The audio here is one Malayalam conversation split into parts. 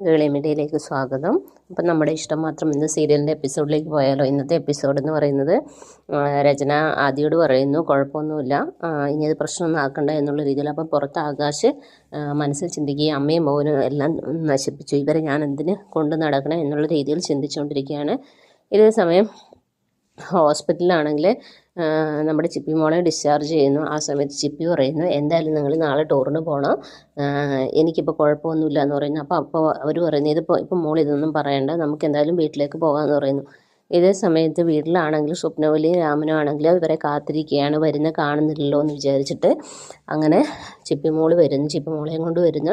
ഗേളി മീഡിയയിലേക്ക് സ്വാഗതം. അപ്പം നമ്മുടെ ഇഷ്ടം മാത്രം ഇന്ന് സീരിയലിന്റെ എപ്പിസോഡിലേക്ക് പോയാലോ. ഇന്നത്തെ എപ്പിസോഡ് എന്ന് പറയുന്നത് രചന ആദ്യയോട് പറയുന്നു കുഴപ്പമൊന്നുമില്ല. ഇനി അത് പ്രശ്നമൊന്നും ആക്കണ്ട എന്നുള്ള രീതിയിൽ അപ്പം പുറത്ത് ആകാശ് മനസ്സിൽ ചിന്തിക്കുകയും അമ്മയും മോനും എല്ലാം നശിപ്പിച്ചു. ഇവരെ ഞാൻ എന്തിന് കൊണ്ടു നടക്കണം എന്നുള്ള രീതിയിൽ ചിന്തിച്ചുകൊണ്ടിരിക്കുകയാണ്. ഇതേ സമയം ഹോസ്പിറ്റലിലാണെങ്കിൽ നമ്മുടെ ചിപ്പി മോളെ ഡിസ്ചാർജ് ചെയ്യുന്നു. ആ സമയത്ത് ചിപ്പി പറയുന്നു എന്തായാലും നിങ്ങൾ നാളെ ടൂറിന് പോകണം എനിക്കിപ്പോൾ കുഴപ്പമൊന്നുമില്ല എന്ന് പറയുന്നു. അപ്പോൾ അപ്പോൾ അവർ പറയുന്നു ഇതിപ്പോൾ ഇപ്പം മോൾ ഇതൊന്നും പറയണ്ട. നമുക്ക് എന്തായാലും വീട്ടിലേക്ക് പോകാമെന്ന് പറയുന്നു. ഇതേ സമയത്ത് വീട്ടിലാണെങ്കിലും സ്വപ്നവലിയും രാമനും ആണെങ്കിലും ഇവരെ കാത്തിരിക്കുകയാണ് വരുന്ന കാണുന്നില്ലല്ലോ എന്ന് വിചാരിച്ചിട്ട് അങ്ങനെ ചിപ്പിമോൾ വരുന്നു ചിപ്പിമോളെയും കൊണ്ട് വരുന്നു.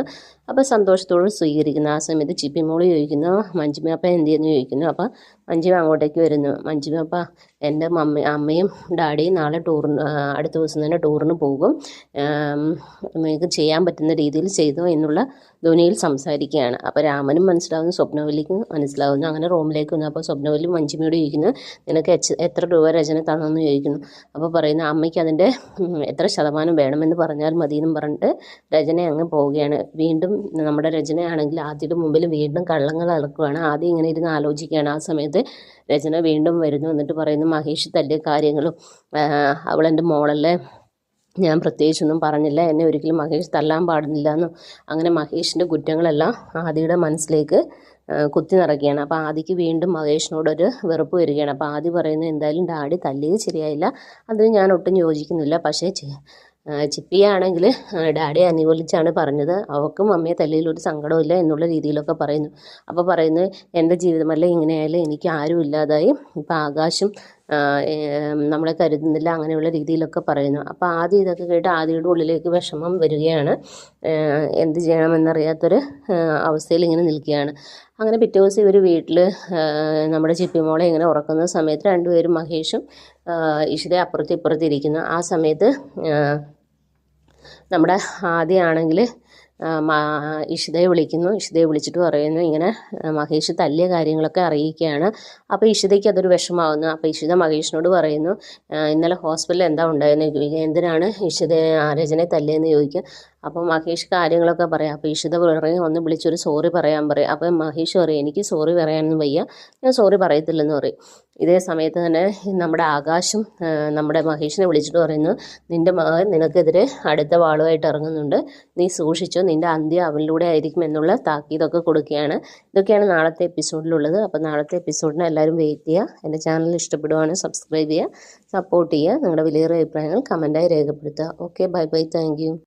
അപ്പോൾ സന്തോഷത്തോട് സ്വീകരിക്കുന്നു. ആ സമയത്ത് ചിപ്പിമോൾ ചോദിക്കുന്നു മഞ്ജിമപ്പ എന്ത് ചെയ്യുന്നു ചോദിക്കുന്നു? അപ്പോൾ മഞ്ജുമ അങ്ങോട്ടേക്ക് വരുന്നു. മഞ്ജിമപ്പ എന്റെ മമ്മ അമ്മയും ഡാഡിയും നാളെ ടൂറിന് അടുത്ത ദിവസം തന്നെ ടൂറിന് പോകും. നിങ്ങൾക്ക് ചെയ്യാൻ പറ്റുന്ന രീതിയിൽ ചെയ്തു എന്നുള്ള ധ്വനിയിൽ സംസാരിക്കുകയാണ്. അപ്പോൾ രാമനും മനസ്സിലാവുന്നു സ്വപ്നവലിക്കും മനസ്സിലാവുന്നു. അങ്ങനെ റൂമിലേക്ക് വന്നു. അപ്പോൾ സ്വപ്നവല്ലി മഞ്ജുമയോട് ചോദിക്കുന്നത് നിനക്ക് എത്ര രൂപ രചന തന്നെന്ന് ചോദിക്കുന്നു. അപ്പോൾ പറയുന്ന അമ്മയ്ക്ക് അതിന്റെ എത്ര ശതമാനം വേണമെന്ന് പറഞ്ഞാൽ മതി എന്നും പറഞ്ഞിട്ട് രചന അങ്ങ് പോവുകയാണ്. വീണ്ടും നമ്മുടെ രചനയാണെങ്കിൽ ആദ്യയുടെ മുമ്പിൽ വീണ്ടും കള്ളങ്ങൾ അളക്കുകയാണ് ആദ്യം ഇങ്ങനെ ഇരുന്ന് ആലോചിക്കുകയാണ്. ആ സമയത്ത് രചന വീണ്ടും വരുന്നു എന്നിട്ട് പറയുന്നു മഹേഷ് തല്ലിയ കാര്യങ്ങളും അവളെന്റെ മോളല്ലേ? ഞാൻ പ്രത്യേകിച്ചൊന്നും പറഞ്ഞില്ല. എന്നെ ഒരിക്കലും മഹേഷ് തല്ലാൻ പാടുന്നില്ല എന്നും. അങ്ങനെ മഹേഷിന്റെ കുറ്റങ്ങളെല്ലാം ആദിയുടെ മനസ്സിലേക്ക് കുത്തി നിറയ്ക്കുകയാണ് അപ്പോൾ ആദിക്ക് വീണ്ടും മഹേഷിനോടൊരു വെറുപ്പ് വരികയാണ്. അപ്പോൾ ആദ്യം പറയുന്നത് എന്തായാലും ഡാഡി തല്ലിയത് ശരിയായില്ല. അതിന് ഞാൻ ഒട്ടും യോജിക്കുന്നില്ല. പക്ഷേ ചിപ്പിയാണെങ്കിൽ ഡാഡി അനുകൂലിച്ചാണ് പറഞ്ഞത്. അവൾക്കും അമ്മയെ തല്ലിയിൽ ഒരു സങ്കടമില്ല എന്നുള്ള രീതിയിലൊക്കെ പറയുന്നു. അപ്പോൾ പറയുന്നത് എന്റെ ജീവിതമല്ല ഇങ്ങനെയായാലും എനിക്ക് ആരും ഇല്ലാതായി. ഇപ്പം ആകാശം നമ്മളെ കരുതുന്നില്ല അങ്ങനെയുള്ള രീതിയിലൊക്കെ പറയുന്നു. അപ്പോൾ ആദ്യം ഇതൊക്കെ കേട്ട് ആദ്യയുടെ ഉള്ളിലേക്ക് വിഷമം വരികയാണ്. എന്ത് ചെയ്യണമെന്നറിയാത്തൊരു അവസ്ഥയിൽ ഇങ്ങനെ നിൽക്കുകയാണ്. അങ്ങനെ പിറ്റേ ദിവസം ഇവർ വീട്ടിൽ നമ്മുടെ ചിപ്പി ചിപ്പിമോളെ ഇങ്ങനെ ഉറക്കുന്ന സമയത്ത് രണ്ടുപേരും മഹേഷും ഇഷിത അപ്പുറത്ത് ഇപ്പുറത്ത് ഇരിക്കുന്നു. ആ സമയത്ത് നമ്മുടെ ആദ്യമാണെങ്കിൽ ഇഷിതയെ വിളിക്കുന്നു. ഇഷിതയെ വിളിച്ചിട്ട് പറയുന്നു ഇങ്ങനെ മഹേഷ് തല്ലിയ കാര്യങ്ങളൊക്കെ അറിയിക്കുകയാണ്. അപ്പോൾ ഇഷിതയ്ക്ക് അതൊരു വിഷമാവുന്നു അപ്പോൾ ഇഷിത മഹേഷിനോട് പറയുന്നു ഇന്നലെ ഹോസ്പിറ്റലിൽ എന്താ ഉണ്ടായെന്ന് എന്തിനാണ് ഇഷിത ആലോചനയെ തല്ലിയെന്ന് ചോദിക്കുക അപ്പോൾ മഹേഷ് കാര്യങ്ങളൊക്കെ പറയാം. അപ്പോൾ ഇഷിത പറയും ഒന്ന് വിളിച്ചൊരു സോറി പറയാൻ പറയും. അപ്പോൾ മഹേഷ് പറയും എനിക്ക് സോറി പറയാനൊന്നും വയ്യ. ഞാൻ സോറി പറയത്തില്ലെന്ന് പറയും. ഇതേ സമയത്ത് തന്നെ നമ്മുടെ ആകാശം നമ്മുടെ മഹേഷിനെ വിളിച്ചിട്ട് പറയുന്നു നിന്റെ മകൻ നിനക്കെതിരെ അടുത്ത വാളുമായിട്ട് ഇറങ്ങുന്നുണ്ട്. നീ സൂക്ഷിച്ചോ നിന്റെ അന്ത്യം അവനിലൂടെ ആയിരിക്കും എന്നുള്ള താക്കീതൊക്കെ കൊടുക്കുകയാണ്. ഇതൊക്കെയാണ് നാളത്തെ എപ്പിസോഡിലുള്ളത്. അപ്പോൾ നാളത്തെ എപ്പിസോഡിന് എല്ലാവരും വെയിറ്റ് ചെയ്യുക. എന്റെ ചാനൽ ഇഷ്ടപ്പെടുവാണെങ്കിൽ സബ്സ്ക്രൈബ് ചെയ്യുക സപ്പോർട്ട് ചെയ്യുക. നിങ്ങളുടെ വലിയ അഭിപ്രായങ്ങൾ കമന്റായി രേഖപ്പെടുത്തുക. Okay bye bye. താങ്ക്